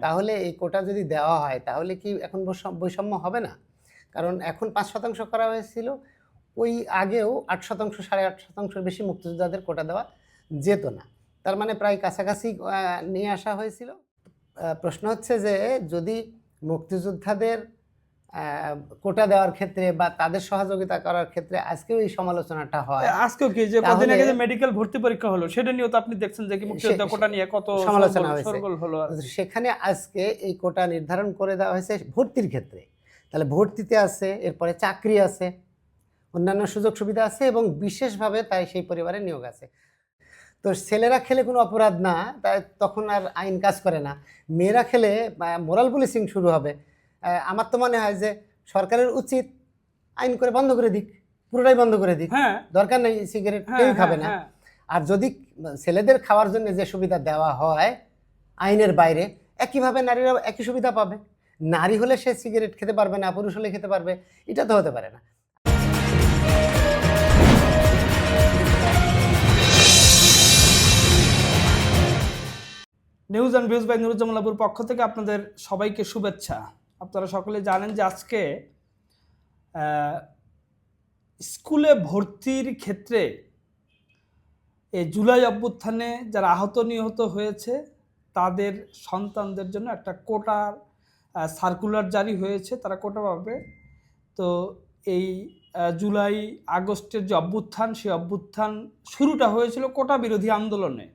তাহলে এই কোটা যদি দেওয়া হয়, তাহলে কি এখন বৈষম- বৈষম্য হবে না? কারণ এখন পাঁচ শতাংশ করা হয়েছিল, ওই আগেও আট শতাংশ, সাড়ে আট শতাংশের বেশি মুক্তিযোদ্ধাদের কোটা দেওয়া যেত না। তার মানে প্রায় কাছাকাছি নিয়ে আসা হয়েছিল। প্রশ্ন হচ্ছে যে, যদি মুক্তিযোদ্ধাদের কোটা দেওয়ার ক্ষেত্রে বা তাদের সহযোগিতা করার ক্ষেত্রে আজকেও এই সমালোচনাটা হয়। আজকেও কি? যে কদিন আগে যে মেডিকেল ভর্তি পরীক্ষা হলো সেটা নিয়েও তো আপনি দেখছেন যে কি মুক্তিযোদ্ধা কোটা নিয়ে কত সমালোচনা হয়েছে। সরগোল হলো সেখানে আজকে এই কোটা নির্ধারণ করে দেওয়া হয়েছে ভর্তির ক্ষেত্রে। তাহলে ভর্তিতে আছে এরপরে চাকরি আছে অন্যান্য সুযোগ সুবিধা আছে এবং বিশেষভাবে তাই সেই পরিবারে নিয়োগ আছে। তো ছেলেরা খেলে কোনো অপরাধ না তাই তখন আর আইন কাজ করে না। মেয়েরা খেলে মোরাল পুলিশিং শুরু হবে। আমার তো মনে হয় যে সরকারের উচিত আইন করে বন্ধ করে দিক পুরোটাই বন্ধ করে দিক। হ্যাঁ। দরকার নেই সিগারেট হ্যাঁ, খাবে হ্যাঁ, না। হ্যাঁ। আর যদি ছেলেদের খাওয়ার জন্য যে সুবিধা দেওয়া হয় আইনের বাইরে একইভাবে নারীরা একই সুবিধা পাবে। নারী হলে সে সিগারেট খেতে পারবে না পুরুষ হলে খেতে পারবে এটা তো হতে পারে না। নিউজ অ্যান্ড ভিউজ বাই নুরুজ্জামালাপুর পক্ষ থেকে আপনাদের সবাইকে শুভেচ্ছা। আপনারা সকলে জানেন যে আজকে স্কুলে ভর্তির ক্ষেত্রে এই জুলাই অভ্যুত্থানে যারা আহত নিহত হয়েছে, তাদের সন্তানদের জন্য একটা কোটার সার্কুলার জারি হয়েছে তারা কোটা পাবে। তো এই জুলাই আগস্টের যে অভ্যুত্থান, সেই অভ্যুত্থান শুরুটা হয়েছিল কোটা বিরোধী আন্দোলনে।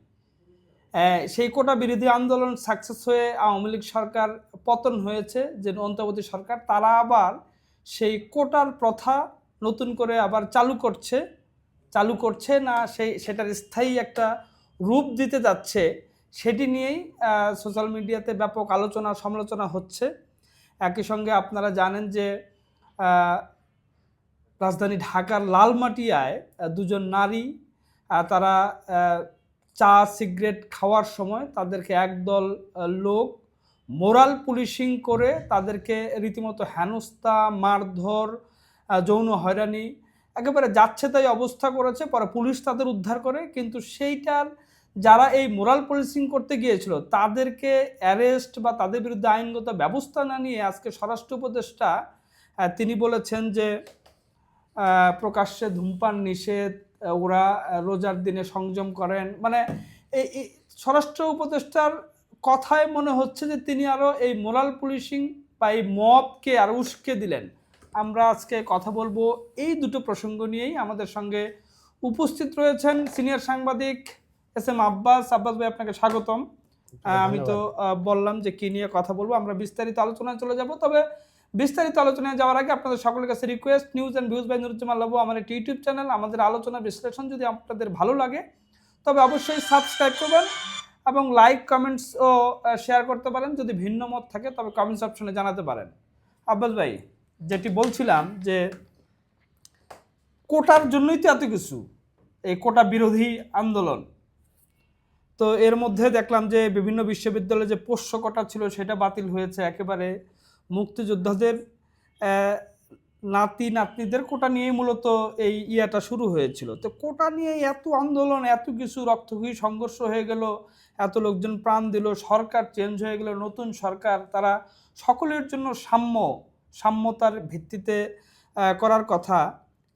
সেই কোটা বিরোধী আন্দোলন সাকসেস হয়ে আওয়ামী লীগ সরকার পতন হয়েছে, যে অন্তর্বর্তী সরকার, তারা আবার সেই কোটার প্রথা নতুন করে আবার চালু করছে চালু করছে না সেই, সেটার স্থায়ী একটা রূপ দিতে যাচ্ছে, সেটি নিয়েই সোশ্যাল মিডিয়াতে ব্যাপক আলোচনা, সমালোচনা হচ্ছে। একই সঙ্গে আপনারা জানেন যে রাজধানী ঢাকার লালমাটিয়ায় দুজন নারী তারা চা, সিগারেট খাওয়ার সময় তাদেরকে একদল লোক মোরাল পুলিশিং করে তাদেরকে রীতিমতো হেনস্থা, মারধর যৌন হয়রানি একেবারে যাচ্ছে তাই অবস্থা করেছে, পরে পুলিশ তাদের উদ্ধার করে। কিন্তু সেইটার যারা এই মোরাল পুলিশিং করতে গিয়েছিল, তাদেরকে অ্যারেস্ট বা তাদের বিরুদ্ধে আইনগত ব্যবস্থা না নিয়ে আজকে স্বরাষ্ট্র উপদেষ্টা তিনি বলেছেন যে প্রকাশ্যে ধূমপান নিষেধ ওরা রোজার দিনে সংযম করেন। মানে এই স্বরাষ্ট্র উপদেষ্টার কথায় মনে হচ্ছে যে তিনি আরও এই মোরাল পুলিশিং বা এই মবকে আরও উস্কে দিলেন। আমরা আজকে কথা বলব এই দুটো প্রসঙ্গ নিয়েই। আমাদের সঙ্গে উপস্থিত রয়েছেন সিনিয়র সাংবাদিক এস এম আব্বাস। আব্বাস ভাই আপনাকে স্বাগতম। আমি তো বললাম যে কি নিয়ে কথা বলব। আমরা বিস্তারিত আলোচনায় চলে যাব। তবে বিস্তারিত আলোচনায় যাওয়ার আগে আপনাদের সকলের কাছে request news and views by Nuruzzaman Labu, আমার একটি ইউটিউব চ্যানেল আমাদের আলোচনা বিশ্লেষণ যদি আপনাদের ভালো লাগে, তবে অবশ্যই সাবস্ক্রাইব করবেন এবং লাইক কমেন্টস ও শেয়ার করতে পারেন। যদি ভিন্ন মত থাকে, তবে কমেন্টস অপশনে জানাতে পারেন। আব্বাস ভাই, যেটি বলছিলাম যে কোটার জন্যই তো এত কিছু, এই কোটা বিরোধী আন্দোলন। তো এর মধ্যে দেখলাম যে বিভিন্ন বিশ্ববিদ্যালয়ে যে পোষ্য কোটা ছিল, সেটা বাতিল হয়েছে। একেবারে মুক্তিযোদ্ধাদের নাতি নাতনিদের কোটা নিয়েই মূলত এই ইয়াটা শুরু হয়েছিল। তো কোটা নিয়ে এত আন্দোলন, এত কিছু রক্তক্ষয়ী সংঘর্ষ হয়ে গেল, এত লোকজন প্রাণ দিল, সরকার চেঞ্জ হয়ে গেল, নতুন সরকার, তারা সকলের জন্য সাম্য, সাম্যতার ভিত্তিতে করার কথা,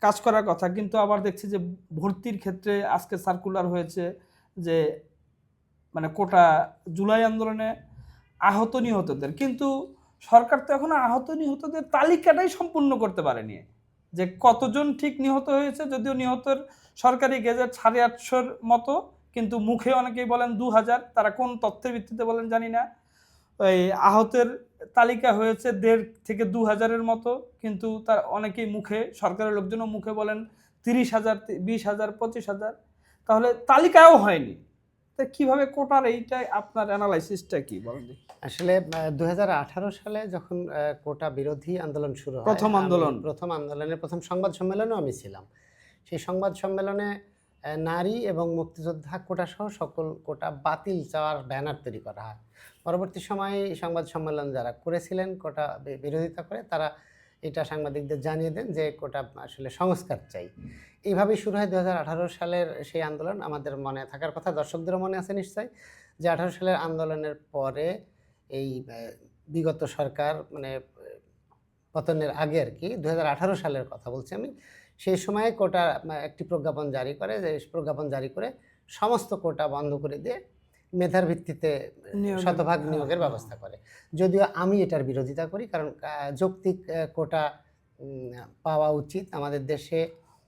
কাজ করার কথা। কিন্তু আবার দেখছি যে ভর্তির ক্ষেত্রে আজকে সার্কুলার হয়েছে যে মানে কোটা জুলাই আন্দোলনে আহত নিহতদের। কিন্তু সরকার তো এখনও আহত নিহতদের তালিকাটাই সম্পূর্ণ করতে পারেনি। যে কতজন ঠিক নিহত হয়েছে যদিও নিহতের সরকারি গেজেট সাড়ে আটশোর মতো, কিন্তু মুখে অনেকেই বলেন দু হাজার, তারা কোন তথ্যের ভিত্তিতে বলেন জানি না। ওই আহতের তালিকা হয়েছে দেড় থেকে দু হাজারের মতো, কিন্তু তার অনেকেই মুখে, সরকারের লোকজনও মুখে বলেন তিরিশ হাজার বিশ হাজার, পঁচিশ হাজার। তাহলে তালিকাও হয়নি। তা কীভাবে কোটার এইটাই আপনার অ্যানালাইসিসটা কি বলেন আসলে দু সালে যখন কোটা বিরোধী আন্দোলন শুরু হয় প্রথম আন্দোলন। প্রথম আন্দোলনের প্রথম সংবাদ সম্মেলনেও আমি ছিলাম। সেই সংবাদ সম্মেলনে নারী এবং মুক্তিযোদ্ধা কোটা সহ সকল কোটা বাতিল চাওয়ার ব্যানার তৈরি করা হয়। পরবর্তী সময়ে সংবাদ সম্মেলন যারা করেছিলেন কোটা বিরোধিতা করে তারা এটা সাংবাদিকদের জানিয়ে দেন যে কোটা আসলে সংস্কার চাই। এইভাবেই শুরু হয় দু হাজার আঠারো সালের সেই আন্দোলন। আমাদের মনে থাকার কথা, দর্শকদেরও মনে আছে নিশ্চয়ই যে আঠারো সালের আন্দোলনের পরে এই বিগত সরকার মানে পতনের আগে আর কি দু হাজার আঠারো সালের কথা বলছি আমি, সেই সময়ে কোটা একটি প্রজ্ঞাপন জারি করে, যে প্রজ্ঞাপন জারি করে সমস্ত কোটা বন্ধ করে দিয়ে মেধার ভিত্তিতে শতভাগ নিয়োগের। ব্যবস্থা করে। যদিও আমি এটার বিরোধিতা করি কারণ যৌক্তিক কোটা পাওয়া উচিত। আমাদের দেশে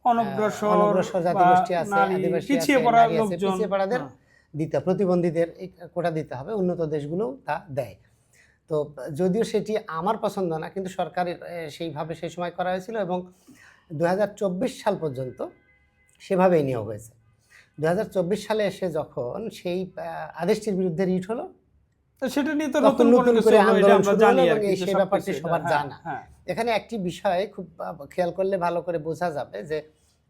অনগ্রসর অনগ্রসর জাতিগোষ্ঠী আছে, আদিবাসী পড়া পিছিয়ে পড়াদের হ্যাঁ। দিতে প্রতিবন্ধীদের কোটা দিতে হবে উন্নত দেশগুলোও তা দেয়। তো যদিও সেটি আমার পছন্দ না কিন্তু সরকারের সেইভাবে সেই সময় করা হয়েছিল এবং দু হাজার চব্বিশ সাল পর্যন্ত সেভাবেই নিয়োগ হয়েছে। দু সালে এসে যখন সেই আদেশটির বিরুদ্ধে রিট হলো সেটা নিয়ে তো নতুন নতুন করে আন্দোলন শুরু হলো এবং এই সেই ব্যাপারটি সবার হ্যাঁ, জানা। হ্যাঁ। এখানে একটি বিষয় খুব খেয়াল করলে ভালো করে বোঝা যাবে যে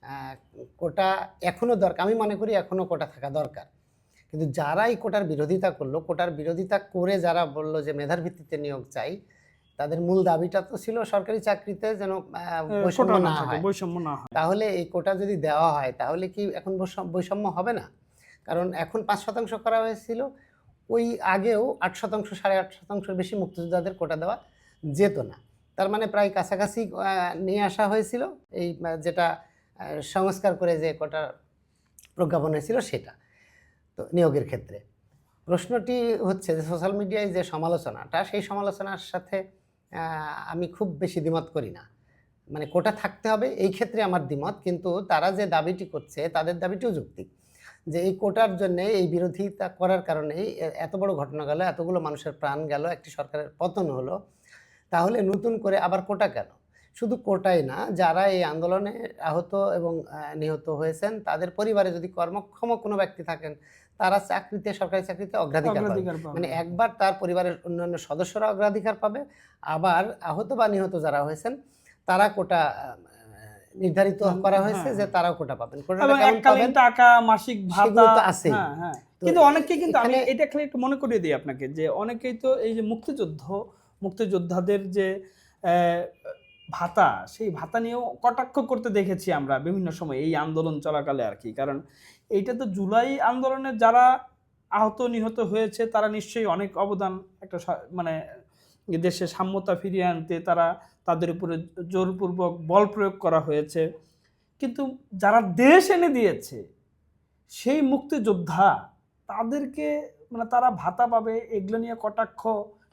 আহ, কোটা এখনও দরকার আমি মনে করি এখনও কোটা থাকা দরকার কিন্তু যারা এই কোটার বিরোধিতা করল কোটার বিরোধিতা করে যারা বলল যে মেধার ভিত্তিতে নিয়োগ চাই তাদের মূল দাবিটা তো ছিল সরকারি চাকরিতে যেন বৈষম্য না হয়। বৈষম্য না হয়। তাহলে এই কোটা যদি দেওয়া হয় তাহলে কি এখন বৈষম- বৈষম্য হবে না? কারণ এখন পাঁচ শতাংশ করা হয়েছিল ওই আগেও আট শতাংশ সাড়ে আট শতাংশের বেশি মুক্তিযোদ্ধাদের কোটা দেওয়া যেত না। তার মানে প্রায় কাছাকাছি নিয়ে আসা হয়েছিল। এই যেটা সংস্কার করে যে কোটা প্রজ্ঞাপন হয়েছিল সেটা তো নিয়োগের ক্ষেত্রে। প্রশ্নটি হচ্ছে যে সোশ্যাল মিডিয়ায় যে সমালোচনাটা সেই সমালোচনার সাথে আমি খুব বেশি দ্বিমত করি না। মানে কোটা থাকতে হবে, এই ক্ষেত্রে আমার দ্বিমত, কিন্তু তারা যে দাবিটি করছে, তাদের দাবিটিও যুক্তি। যে এই কোটার জন্য, এই বিরোধিতা করার কারণেই এত বড় ঘটনা গেল, এতগুলো মানুষের প্রাণ গেল, একটি সরকারের পতন হলো, তাহলে নতুন করে আবার কোটা কেন? শুধু কোটাই না যারা এই আন্দোলনে আহত এবং নিহত হয়েছেন তাদের পরিবারে যদি কর্মক্ষম কোনো ব্যক্তি থাকেন তারা চাকরিতে সরকারি চাকরিতে অগ্রাধিকার পাবে। মানে একবার তার পরিবারের অন্যান্য সদস্যরা অগ্রাধিকার পাবে আবার আহত বা নিহত যারা হয়েছেন তারা কোটা নির্ধারিত করা হয়েছে হ্যাঁ, যে। তারাও কোটা পাবেন এককালীন টাকা মাসিক ভাতা আছেই। হ্যাঁ হ্যাঁ কিন্তু অনেকেই কিন্তু আমি এটা খালি একটু মনে করিয়ে দিই আপনাকে যে অনেকেই তো এই যে মুক্তিযুদ্ধ মুক্তিযোদ্ধাদের যে আহ, ভাতা, সেই ভাতা নিয়েও কটাক্ষ করতে দেখেছি আমরা বিভিন্ন সময় এই আন্দোলন চলাকালে আর কি। কারণ এইটা তো জুলাই আন্দোলনে যারা আহত নিহত হয়েছে, তারা নিশ্চয়ই অনেক অবদান একটা মানে দেশে সাম্যতা ফিরিয়ে আনতে তারা তাদের উপরে জোরপূর্বক বল প্রয়োগ করা হয়েছে। কিন্তু যারা দেশ এনে দিয়েছে, সেই মুক্তিযোদ্ধা, তাদেরকে মানে তারা ভাতা পাবে, এগুলো নিয়ে কটাক্ষ,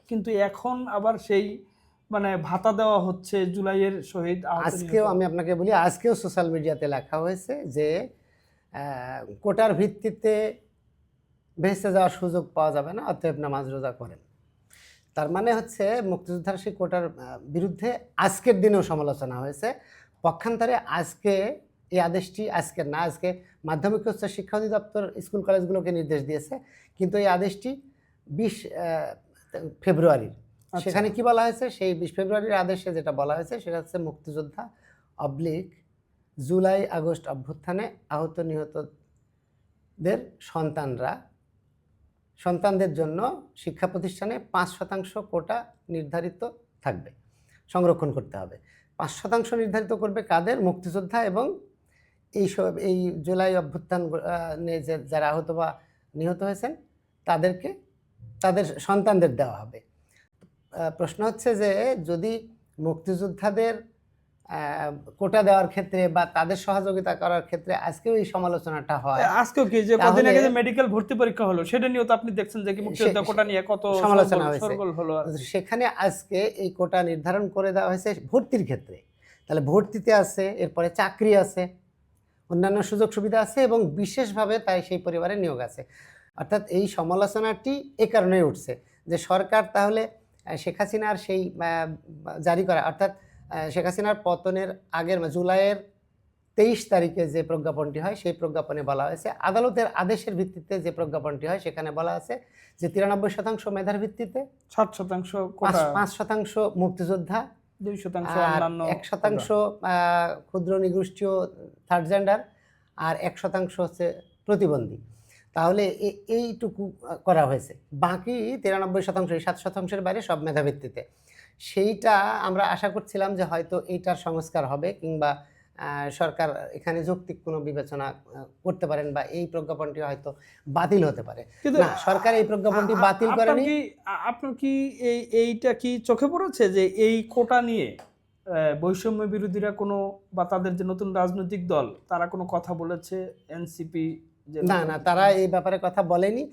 কিন্তু এখন আবার সেই মানে ভাতা দেওয়া হচ্ছে জুলাইয়ের শহীদ আজকেও আমি আপনাকে বলি আজকেও সোশ্যাল মিডিয়াতে লেখা হয়েছে যে কোটার ভিত্তিতে ভেসে যাওয়ার সুযোগ পাওয়া যাবে না অতএব নামাজ রোজা করেন। তার মানে হচ্ছে মুক্তিযোদ্ধার সেই কোটার বিরুদ্ধে আজকের দিনেও সমালোচনা হয়েছে। পক্ষান্তরে আজকে এই আদেশটি আজকের না আজকে মাধ্যমিক উচ্চ শিক্ষা অধিদপ্তর স্কুল কলেজগুলোকে নির্দেশ দিয়েছে। কিন্তু এই আদেশটি বিশ ফেব্রুয়ারির। সেখানে কি বলা হয়েছে? সেই বিশ ফেব্রুয়ারির আদেশে যেটা বলা হয়েছে, সেটা হচ্ছে মুক্তিযোদ্ধা অবলিক জুলাই আগস্ট অভ্যুত্থানে আহত নিহতদের সন্তানরা, সন্তানদের জন্য শিক্ষা প্রতিষ্ঠানে পাঁচ শতাংশ কোটা নির্ধারিত থাকবে, সংরক্ষণ করতে হবে। পাঁচ শতাংশ নির্ধারিত করবে কাদের? মুক্তিযোদ্ধা এবং এই সব এই জুলাই অভ্যুত্থান যারা আহত বা নিহত হয়েছেন, তাদেরকে, তাদের সন্তানদের দেওয়া হবে। প্রশ্ন হচ্ছে যে যদি মুক্তিযোদ্ধাদের কোটা দেওয়ার ক্ষেত্রে বা তাদের সহযোগিতা করার ক্ষেত্রে আজকেও এই সমালোচনাটা হয় আজকেও কি যে কদিন আগে যে মেডিকেল ভর্তি পরীক্ষা হলো সেটা নিয়েও তো আপনি দেখছেন যে কি মুক্তিযোদ্ধা কোটা নিয়ে কত সমালোচনা হয়েছে। সরগোল হলো আর। সেখানে আজকে এই কোটা নির্ধারণ করে দেওয়া হয়েছে ভর্তির ক্ষেত্রে তাহলে ভর্তিতে আছে এরপরে চাকরি আছে অন্যান্য সুযোগ সুবিধা আছে এবং বিশেষভাবে তাই সেই পরিবারে নিয়োগ আছে অর্থাৎ এই সমালোচনাটি এ কারণেই উঠছে যে সরকার তাহলে শেখ হাসিনার সেই জারি করা অর্থাৎ শেখ হাসিনার পতনের আগের মানে জুলাইয়ের তেইশ তারিখে যে প্রজ্ঞাপনটি হয় সেই প্রজ্ঞাপনে বলা হয়েছে। আদালতের আদেশের ভিত্তিতে যে প্রজ্ঞাপনটি হয় সেখানে বলা আছে যে তিরানব্বই শতাংশ মেধার ভিত্তিতে সাত শতাংশ পাঁচ শতাংশ মুক্তিযোদ্ধা দুই শতাংশ এক শতাংশ ক্ষুদ্র নিগোষ্ঠীয় থার্ড জেন্ডার আর এক শতাংশ হচ্ছে প্রতিবন্ধী। তাহলে এইটুকু করা হয়েছে। বাকি তিরানব্বই শতাংশ এই সাত শতাংশের বাইরে সব মেধাভিত্তিতে। সেইটা আমরা আশা করছিলাম যে হয়তো এইটার সংস্কার হবে কিংবা সরকার এখানে যৌক্তিক কোনো বিবেচনা করতে পারেন বা এই প্রজ্ঞাপনটি হয়তো বাতিল হতে পারে। কিন্তু না সরকার এই প্রজ্ঞাপনটি বাতিল করেনি। আপনার কি এই এইটা কি চোখে পড়েছে যে এই কোটা নিয়ে বৈষম্য বিরোধীরা কোনো বা তাদের যে নতুন রাজনৈতিক দল তারা কোনো কথা বলেছে এনসিপি না না, তারা এই ব্যাপারে কথা বলেনি।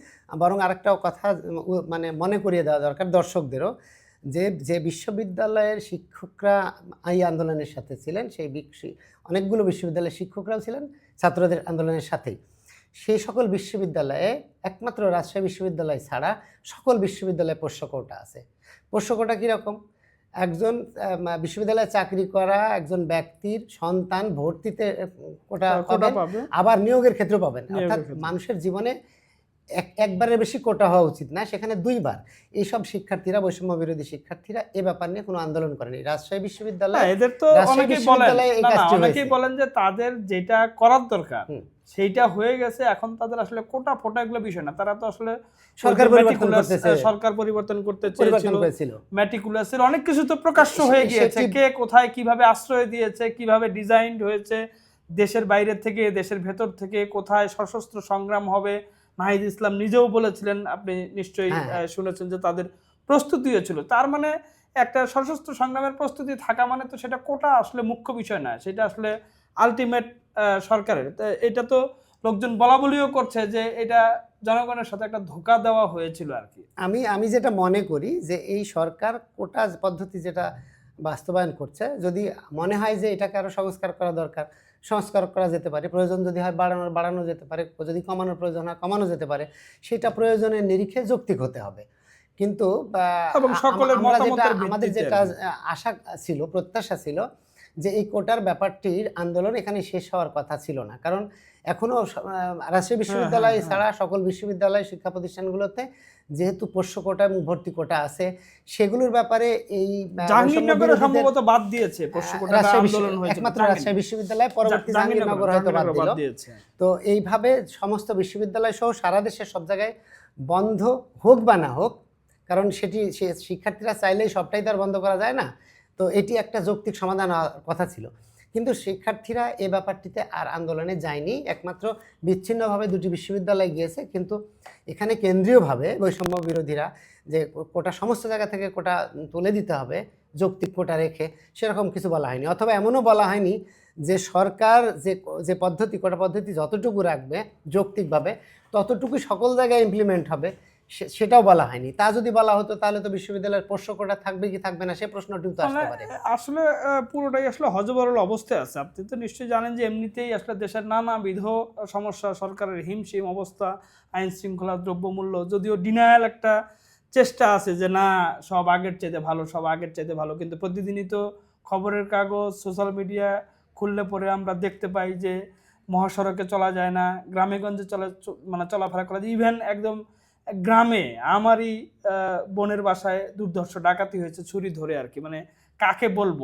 বরং আরেকটাও কথা মানে মনে করিয়ে দেওয়া দরকার দর্শকদেরও। যে যে বিশ্ববিদ্যালয়ের শিক্ষকরা এই আন্দোলনের সাথে ছিলেন, সেই অনেকগুলো বিশ্ববিদ্যালয়ের শিক্ষকরাও ছিলেন, ছাত্রদের আন্দোলনের সাথেই। সেই সকল বিশ্ববিদ্যালয়ে, একমাত্র রাজশাহী বিশ্ববিদ্যালয় ছাড়া সকল বিশ্ববিদ্যালয়ে পোষ্যকোটা আছে। পোষ্যকোটা কীরকম? একজন বিশ্ববিদ্যালয়ে চাকরি করা একজন ব্যক্তির সন্তান ভর্তিতে ওটা কোটা কোটা পাবেন আবার নিয়োগের ক্ষেত্রে পাবেন। অর্থাৎ মানুষের জীবনে এক একবারের বেশি কোটা হওয়া উচিত না সেখানে দুইবার। এইসব শিক্ষার্থীরা বৈষম্য বিরোধী শিক্ষার্থীরা এ ব্যাপার নিয়ে কোনো আন্দোলন করেনি। রাজশাহী বিশ্ববিদ্যালয় এদের তো অনেকেই বলেন অনেকেই যে তাদের যেটা করার দরকার সেইটা হয়ে গেছে এখন তাদের আসলে কোটা ফোটা এগুলো বিষয় না। তারা তো আসলে সরকার পরিবর্তন করতেছে। সরকার পরিবর্তন করতে চেয়েছিল ম্যাটিকুলাসের অনেক কিছু তো প্রকাশ্য হয়ে গিয়েছে কে কোথায় কীভাবে আশ্রয় দিয়েছে কীভাবে ডিজাইন হয়েছে দেশের বাইরে থেকে দেশের ভেতর থেকে কোথায় সশস্ত্র সংগ্রাম হবে নাহিদ ইসলাম নিজেও বলেছিলেন আপনি নিশ্চয়ই হ্যাঁ। শুনেছেন যে তাদের প্রস্তুতিও ছিল। তার মানে একটা সশস্ত্র সংগ্রামের প্রস্তুতি থাকা মানে তো সেটা কোটা আসলে মুখ্য বিষয় না সেটা আসলে আলটিমেট সরকারের। এটা তো লোকজন বলা বলিও করছে যে এটা জনগণের সাথে একটা ধোকা দেওয়া হয়েছিল আর কি। আমি আমি যেটা মনে করি যে এই সরকার কোটা পদ্ধতি যেটা বাস্তবায়ন করছে। যদি মনে হয় যে এটাকে আরও সংস্কার করা দরকার সংস্কার করা যেতে পারে প্রয়োজন যদি হয় বাড়ানোর বাড়ানো যেতে পারে যদি কমানোর প্রয়োজন হয় কমানো যেতে পারে সেটা প্রয়োজনের নিরিখে যৌক্তিক হতে হবে। কিন্তু আমরা যেটা আমাদের যেটা আশা ছিল প্রত্যাশা ছিল যে এই কোটার ব্যাপারটির আন্দোলন এখানে শেষ হওয়ার কথা ছিল না। কারণ এখনও রাজশাহী বিশ্ববিদ্যালয় হ্যাঁ, হ্যাঁ। ছাড়া সকল বিশ্ববিদ্যালয় শিক্ষা প্রতিষ্ঠানগুলোতে যেহেতু পোষ্য কোটা এবং ভর্তি কোটা আছে সেগুলোর ব্যাপারে এই জাহাঙ্গীরনগরে সম্ভবত বাদ দিয়েছে পোষ্য আন্দোলন একমাত্র রাজশাহী বিশ্ববিদ্যালয় পরবর্তী জাহাঙ্গীরনগর হয়তো বাদ দিল। দিয়েছে। তো এইভাবে সমস্ত বিশ্ববিদ্যালয় সহ সারা দেশের সব জায়গায় বন্ধ হোক বা না হোক কারণ সেটি শিক্ষার্থীরা চাইলেই সবটাই তো আর বন্ধ করা যায় না তো এটি একটা যৌক্তিক সমাধান কথা ছিল। কিন্তু শিক্ষার্থীরা এ ব্যাপারটিতে আর আন্দোলনে যায়নি। একমাত্র বিচ্ছিন্নভাবে দুটি বিশ্ববিদ্যালয়ে গিয়েছে, কিন্তু এখানে কেন্দ্রীয়ভাবে বৈষম্য বিরোধীরা যে কোটা সমস্ত জায়গা থেকে কোটা তুলে দিতে হবে, যৌক্তিক কোটা রেখে, সেরকম কিছু বলা হয়নি। অথবা এমনও বলা হয়নি যে সরকার যে যে পদ্ধতি, কোটা পদ্ধতি যতটুকু রাখবে যৌক্তিকভাবে ততটুকু সকল জায়গায় ইমপ্লিমেন্ট হবে। সেটাও বলা হয়নি। তা যদি বলা হতো তাহলে তো বিশ্ববিদ্যালয়ের পোষ্য কোটা থাকবে কি থাকবে না সে প্রশ্নটিও তো আসতে পারে। আসলে পুরোটাই আসলে হজবরল অবস্থায় আছে। আপনি তো নিশ্চয়ই জানেন যে এমনিতেই আসলে দেশের নানাবিধ সমস্যা সরকারের হিমশিম অবস্থা আইন শৃঙ্খলা দ্রব্যমূল্য যদিও ডিনায়াল একটা চেষ্টা আছে যে না সব আগের চাইতে ভালো সব আগের চাইতে ভালো। কিন্তু প্রতিদিনই তো খবরের কাগজ সোশ্যাল মিডিয়া খুললে পরে আমরা দেখতে পাই যে মহাসড়কে চলা যায় না গ্রামেগঞ্জে চলা মানে চলাফেরা করা যায়। ইভেন একদম গ্রামে আমারই বোনের বাসায় দুর্ধর্ষ ডাকাতি হয়েছে, ছুরি ধরে আর কি। মানে কাকে বলব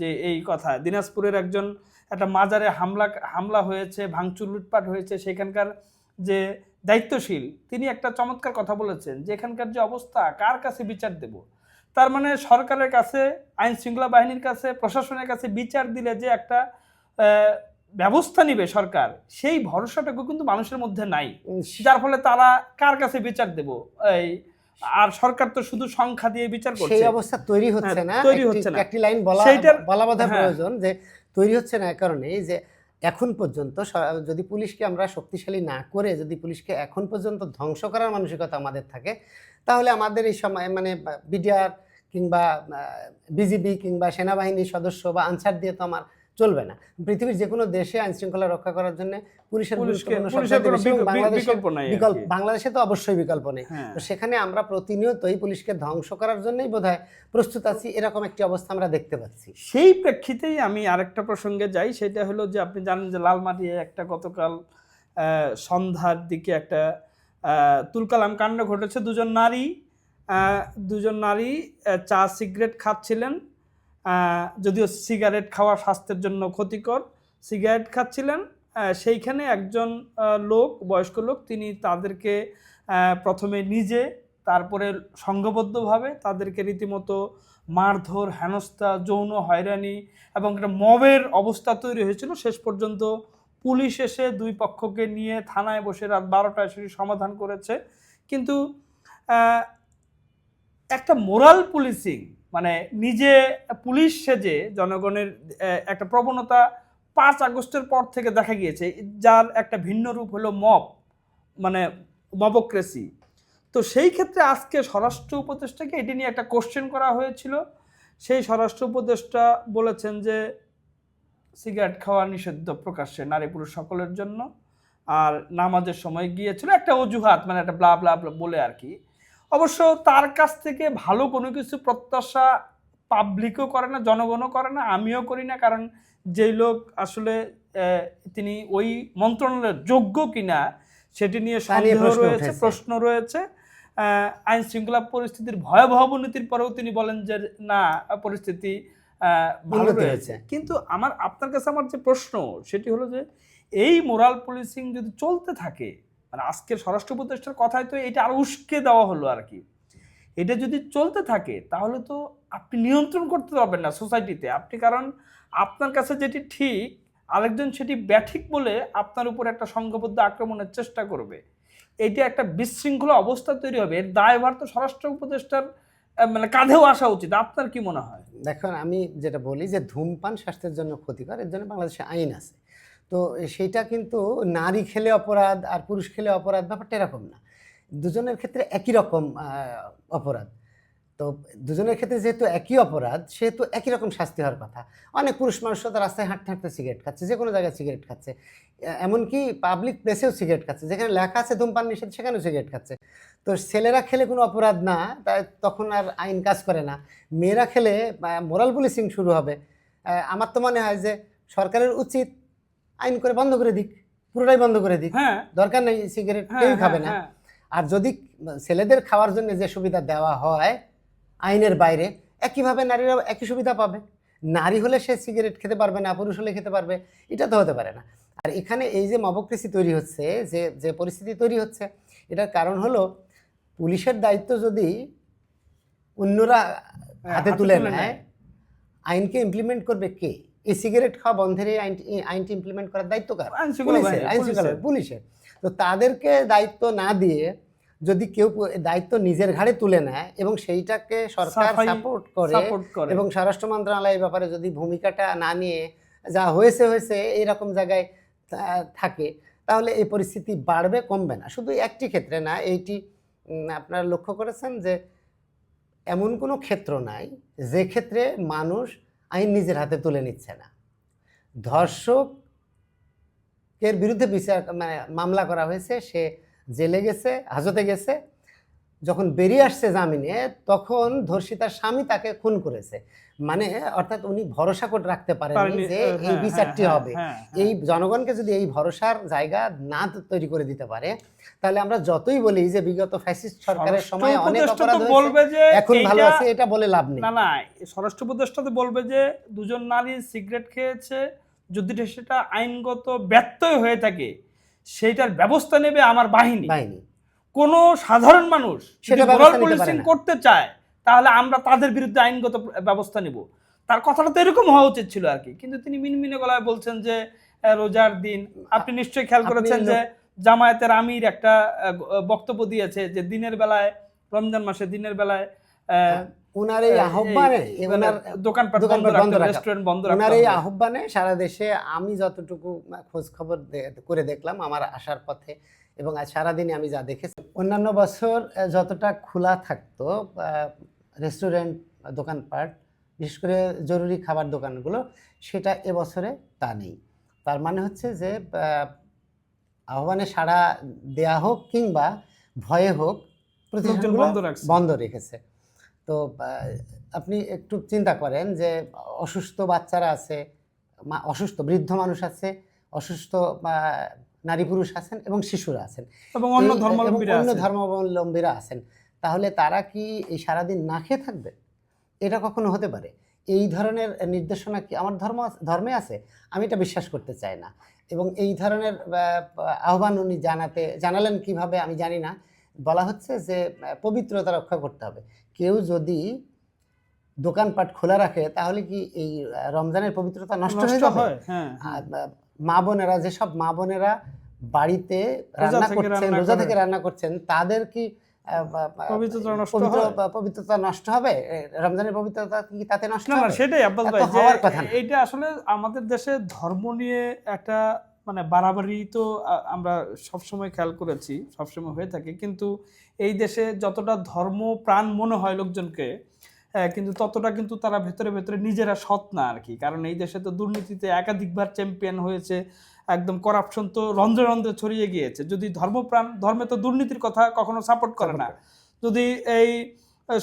যে এই কথা? দিনাজপুরের একজন একটা মাজারে হামলা হামলা হয়েছে, ভাঙচুর, লুটপাট হয়েছে, সেখানকার যে দায়িত্বশীল, তিনি একটা চমৎকার কথা বলেছেন যে এখানকার যে অবস্থা, কার কাছে বিচার দেব? তার মানে সরকারের কাছে আইন শৃঙ্খলা বাহিনীর কাছে, প্রশাসনের কাছে বিচার দিলে যে একটা ব্যবস্থা নিবে সরকার সেই ভরসাটুকু কিন্তু মানুষের মধ্যে নাই। যার ফলে তারা কার কাছে বিচার দেব? এই আর সরকার তো শুধু সংখ্যা দিয়ে বিচার সেই করছে। অবস্থা তৈরি হচ্ছে হ্যাঁ, না। তৈরি হচ্ছে না। একটি লাইন বলা বলা বোধহয় হ্যাঁ। প্রয়োজন যে তৈরি হচ্ছে না এ কারণেই যে এখন পর্যন্ত যদি পুলিশকে আমরা শক্তিশালী না করে যদি পুলিশকে এখন পর্যন্ত ধ্বংস করার মানসিকতা আমাদের থাকে তাহলে আমাদের এই সময় মানে বিডিআর কিংবা বিজিবি কিংবা সেনাবাহিনীর সদস্য বা আনসার দিয়ে তো আমার চলবে না। পৃথিবীর যে কোনো দেশে আইন শৃঙ্খলা রক্ষা করার জন্য পুলিশের। বাংলাদেশে তো অবশ্যই বিকল্প নেই। হ্যাঁ। তো সেখানে আমরা প্রতিনিয়তই পুলিশকে ধ্বংস করার জন্যই বোধহয় প্রস্তুত আছি। এরকম একটি অবস্থা আমরা দেখতে পাচ্ছি। সেই প্রেক্ষিতেই আমি আরেকটা প্রসঙ্গে যাই। সেটা হলো যে আপনি জানেন যে লালমাটিয়ে একটা গতকাল সন্ধ্যার দিকে একটা তুলকালাম কাণ্ড ঘটেছে। দুজন নারী দুজন নারী চা সিগারেট খাচ্ছিলেন। যদিও সিগারেট খাওয়া স্বাস্থ্যের জন্য ক্ষতিকর, সিগারেট খাচ্ছিলেন সেইখানে একজন লোক, বয়স্ক লোক, তিনি তাদেরকে প্রথমে নিজে, তারপরে সংঘবদ্ধভাবে তাদেরকে রীতিমতো মারধর, হেনস্থা, যৌন হয়রানি এবং একটা মবের অবস্থা তৈরি হয়েছিল। শেষ পর্যন্ত পুলিশ এসে দুই পক্ষকে নিয়ে থানায় বসে রাত বারোটায় সেটি সমাধান করেছে। কিন্তু একটা মোরাল পুলিশিং মানে নিজে পুলিশ সেজে জনগণের একটা প্রবণতা পাঁচ আগস্টের পর থেকে দেখা গিয়েছে, যার একটা ভিন্ন রূপ হলো মব মানে মবক্রেসি। তো সেই ক্ষেত্রে আজকে স্বরাষ্ট্র উপদেষ্টাকে এটি নিয়ে একটা কোশ্চেন করা হয়েছিল। সেই স্বরাষ্ট্র উপদেষ্টা বলেছেন যে, সিগারেট খাওয়া নিষিদ্ধ প্রকাশ্যে নারী পুরুষ সকলের জন্য। আর নামাজের সময় গিয়েছিল একটা অজুহাত মানে একটা ব্লা ব্লা ব্লা বলে আর কি। অবশ্য তার কাছ থেকে ভালো কোনো কিছু প্রত্যাশা পাবলিকও করে না জনগণও করে না আমিও করি না কারণ যেই লোক আসলে তিনি ওই মন্ত্রণালয়ের যোগ্য কিনা সেটি নিয়ে সন্দেহ রয়েছে প্রশ্ন রয়েছে। আহ, আইন শৃঙ্খলা পরিস্থিতির ভয়াবহ অবনতির পরেও তিনি বলেন যে না পরিস্থিতি আহ, ভালো রয়েছে। কিন্তু আমার আপনার কাছে আমার যে প্রশ্ন সেটি হলো যে এই মোরাল পুলিশিং যদি চলতে থাকে মানে আজকের স্বরাষ্ট্র উপদেষ্টার কথায় তো এটা আরও উস্কে দেওয়া হলো আর কি। এটা যদি চলতে থাকে, তাহলে তো আপনি নিয়ন্ত্রণ করতে পারবেন না সোসাইটিতে। আপনি কারণ আপনার কাছে যেটি ঠিক, আরেকজন সেটি ব্যাঠিক বলে আপনার উপর একটা সংঘবদ্ধ আক্রমণের চেষ্টা করবে। এইটা একটা বিশৃঙ্খলা অবস্থা তৈরি হবে। এর দায়ভার তো স্বরাষ্ট্র উপদেষ্টার মানে কাঁধেও আসা উচিত। আপনার কি মনে হয়? দেখুন, আমি যেটা বলি যে ধূমপান স্বাস্থ্যের জন্য ক্ষতিকর, এর জন্য বাংলাদেশে আইন আছে। তো সেইটা কিন্তু নারী খেলে অপরাধ আর পুরুষ খেলে অপরাধ ব্যাপারটা এরকম না। দুজনের ক্ষেত্রে একই রকম অপরাধ। তো দুজনের ক্ষেত্রে যেহেতু একই অপরাধ, সেহেতু একই রকম শাস্তি হওয়ার কথা। অনেক পুরুষ মানুষরা তো রাস্তায় হাঁটতে হাঁটতে সিগারেট খাচ্ছে যে কোনো জায়গায় সিগারেট খাচ্ছে। এমনকি পাবলিক প্লেসেও সিগারেট খাচ্ছে, যেখানে লেখা আছে ধূমপান নিষেধ, সেখানেও সিগারেট খাচ্ছে। তো ছেলেরা খেলে কোনো অপরাধ না, তাই তখন আর আইন কাজ করে না। মেয়েরা খেলে মোরাল পুলিশিং শুরু হবে। আমার তো মনে হয় যে সরকারের উচিত আইন করে বন্ধ করে দিক পুরোটাই বন্ধ করে দিক। হ্যাঁ। দরকার নেই সিগারেট কেউ খাবে হ্যাঁ, না। হ্যাঁ। আর যদি ছেলেদের খাওয়ার জন্য যে সুবিধা দেওয়া হয় আইনের বাইরে একইভাবে নারীরা একই সুবিধা পাবে। নারী হলে সে সিগারেট খেতে পারবে না পুরুষ হলে খেতে পারবে এটা তো হতে পারে না। আর এখানে এই যে মবক্রেসি তৈরি হচ্ছে যে যে পরিস্থিতি তৈরি হচ্ছে এটার কারণ হলো পুলিশের দায়িত্ব যদি অন্যরা হ্যাঁ, হাতে তুলে নেয় আইনকে ইমপ্লিমেন্ট করবে কে? এই সিগারেট খাওয়া বন্ধের এই আইন এই ইমপ্লিমেন্ট করার দায়িত্ব কার? পুলিশের আইন শৃঙ্খলা পুলিশের। পুলিশের। তো তাদেরকে দায়িত্ব না দিয়ে যদি কেউ দায়িত্ব নিজের ঘাড়ে তুলে নেয় এবং সেইটাকে সরকার সাপোর্ট করে এবং স্বরাষ্ট্র মন্ত্রণালয় এই ব্যাপারে যদি ভূমিকাটা না নিয়ে যা হয়েছে হয়েছে এইরকম জায়গায় থাকে তাহলে এই পরিস্থিতি বাড়বে কমবে না। শুধু একটি ক্ষেত্রে না এইটি আপনারা লক্ষ্য করেছেন যে এমন কোনো ক্ষেত্র নাই যে ক্ষেত্রে মানুষ আইন নিজের হাতে তুলে নিচ্ছে না। ধর্ষকের বিরুদ্ধে বিচার মানে মামলা করা হয়েছে, সে জেলে গেছে, হাজতে গেছে যখন বেরিয়ে আসছে জামিনে তখন ধর্ষিতার স্বামী তাকে খুন করেছে। মানে অর্থাৎ উনি ভরসা করে রাখতে পারেননি যে এই হ্যাঁ, বিচারটি হ্যাঁ, হবে। হ্যাঁ। এই জনগণকে যদি এই ভরসার জায়গা না তৈরি করে দিতে পারে তাহলে আমরা যতই বলি যে বিগত ফ্যাসিস্ট সরকারের সময় অনেক অপরাধ বলবে যে এখন ভালো আছে এটা বলে লাভ নেই। না না স্বরাষ্ট্র উপদেষ্টা তো বলবে যে দুজন নারী সিগারেট খেয়েছে যদি সেটা আইনগত ব্যত্যয় হয়ে থাকে সেইটার ব্যবস্থা নেবে আমার বাহিনী। বাহিনী। কোন সাধারণ মানুষ না। করতে চায় তাহলে আমরা তাদের বিরুদ্ধে আইনগত ব্যবস্থা নিব তার কথাটা তো এরকম হওয়া উচিত ছিল আর কি কিন্তু তিনি মিনমিনে গলায় বলছেন যে রোজার দিন আপনি নিশ্চয়ই খেয়াল করেছেন যে জামায়াতের আমির একটা বক্তব্য দিয়েছে যে দিনের বেলায় রমজান মাসে দিনের বেলায় ওনার এই আহ্বানে দোকানপাট বন্ধ। রেস্টুরেন্ট বন্ধ ওনার এই আহ্বানে সারা দেশে আমি যতটুকু খোঁজ খবর করে দেখলাম আমার আসার পথে এবং আজ সারাদিনে আমি যা দেখেছি অন্যান্য বছর যতটা খোলা থাকতো রেস্টুরেন্ট দোকানপাট বিশেষ করে জরুরি খাবার দোকানগুলো সেটা এবছরে তা নেই। তার মানে হচ্ছে যে আহ্বানে সাড়া দেয়া হোক কিংবা ভয়ে হোক বন্ধ রেখেছে। তো আপনি একটু চিন্তা করেন যে অসুস্থ বাচ্চারা আছে মা- অসুস্থ বৃদ্ধ মানুষ আছে অসুস্থ নারী পুরুষ আছেন এবং শিশুরা আছেন। এবং অন্য ধর্মাবলম্বীরা অন্য ধর্মাবলম্বীরা আছেন। তাহলে তারা কি এই সারাদিন না খেয়ে থাকবে? এটা কখনো হতে পারে? এই ধরনের নির্দেশনা কি আমার ধর্ম ধর্মে আছে? আমি এটা বিশ্বাস করতে চাই না। এবং এই ধরনের আহ্বান উনি জানাতে জানালেন কীভাবে আমি জানি না। বলা হচ্ছে যে পবিত্রতা রক্ষা করতে হবে। কেউ যদি দোকানপাট খোলা রাখে তাহলে কি এই রমজানের পবিত্রতা নষ্ট হয়ে যাবে? হয় মা বোনেরা যেসব মা বোনেরা বাড়িতে রান্না করছেন রোজা থেকে রান্না করছেন তাদের কি পবিত্রতা নষ্ট হবে? রমজানের পবিত্রতা কি তাতে নষ্ট হবে? সেটাই আব্বাস ভাই হওয়ার কথা না। এইটা আসলে আমাদের দেশে ধর্ম নিয়ে একটা মানে বাড়াবাড়ি তো আমরা সবসময় খেয়াল করেছি সবসময় হয়ে থাকে। কিন্তু এই দেশে যতটা ধর্ম প্রাণ মনে হয় লোকজনকে কিন্তু ততটা কিন্তু তারা ভেতরে ভেতরে নিজেরা সৎ না আর কি কারণ এই দেশে তো দুর্নীতিতে একাধিকবার চ্যাম্পিয়ন হয়েছে একদম করাপশন তো রন্ধ্রে রন্ধ্রে ছড়িয়ে গিয়েছে। যদি ধর্মপ্রাণ ধর্মে তো দুর্নীতির কথা কখনো সাপোর্ট করে না। যদি এই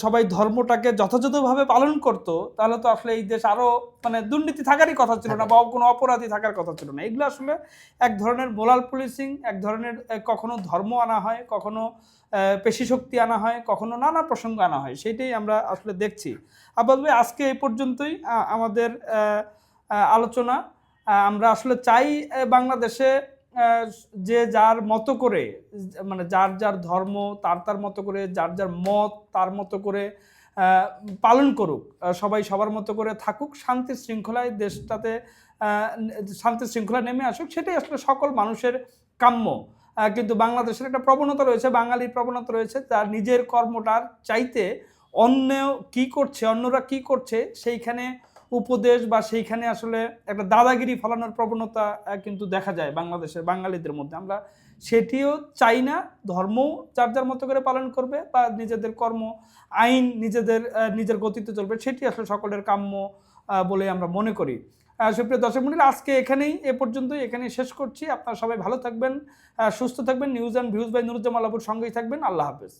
সবাই ধর্মটাকে যথাযথভাবে পালন করতো, তাহলে তো আসলে এই দেশ আরও মানে দুর্নীতি থাকারই কথা ছিল না, বা কোনো অপরাধী থাকার কথা ছিল না। এগুলো আসলে এক ধরনের মোরাল পুলিশিং এক ধরনের কখনো ধর্ম আনা হয়, কখনো পেশি শক্তি আনা হয়, কখনো নানা প্রসঙ্গ আনা হয় সেটাই আমরা আসলে দেখছি। আপাতত আজকে এই পর্যন্তই আমাদের আলোচনা। আমরা আসলে চাই বাংলাদেশে যে যার মতো করে মানে যার যার ধর্ম, তার তার মতো করে, যার যার মত, তার মতো করে পালন করুক সবাই সবার মতো করে থাকুক, শান্তি শৃঙ্খলায় দেশটাতে শান্তি শৃঙ্খলা নেমে আসুক, সেটাই আসলে সকল মানুষের কাম্য। কিন্তু বাংলাদেশের একটা প্রবণতা রয়েছে, বাঙালির প্রবণতা রয়েছে, তার নিজের কর্মটার চাইতে অন্য কি করছে, অন্যরা কি করছে, সেইখানে উপদেশ বা সেইখানে আসলে একটা দাদাগিরি ফলানোর প্রবণতা কিন্তু দেখা যায় বাংলাদেশের বাঙালিদের মধ্যে। আমরা সেটিও চাই না, ধর্মও যার যার মতো করে পালন করবে বা নিজেদের কর্ম, আইন নিজেদের নিজের গতিতে চলবে, সেটি আসলে সকলের কাম্য বলে আমরা মনে করি। সুপ্রিয় দর্শক মন্ডলী, আজকে এখানেই, এ পর্যন্তই, এখানেই শেষ করছি। আপনারা সবাই ভালো থাকবেন সুস্থ থাকবেন। News and views by Nuruzzamal আবুর সঙ্গেই থাকবেন। আল্লাহ হাফেজ।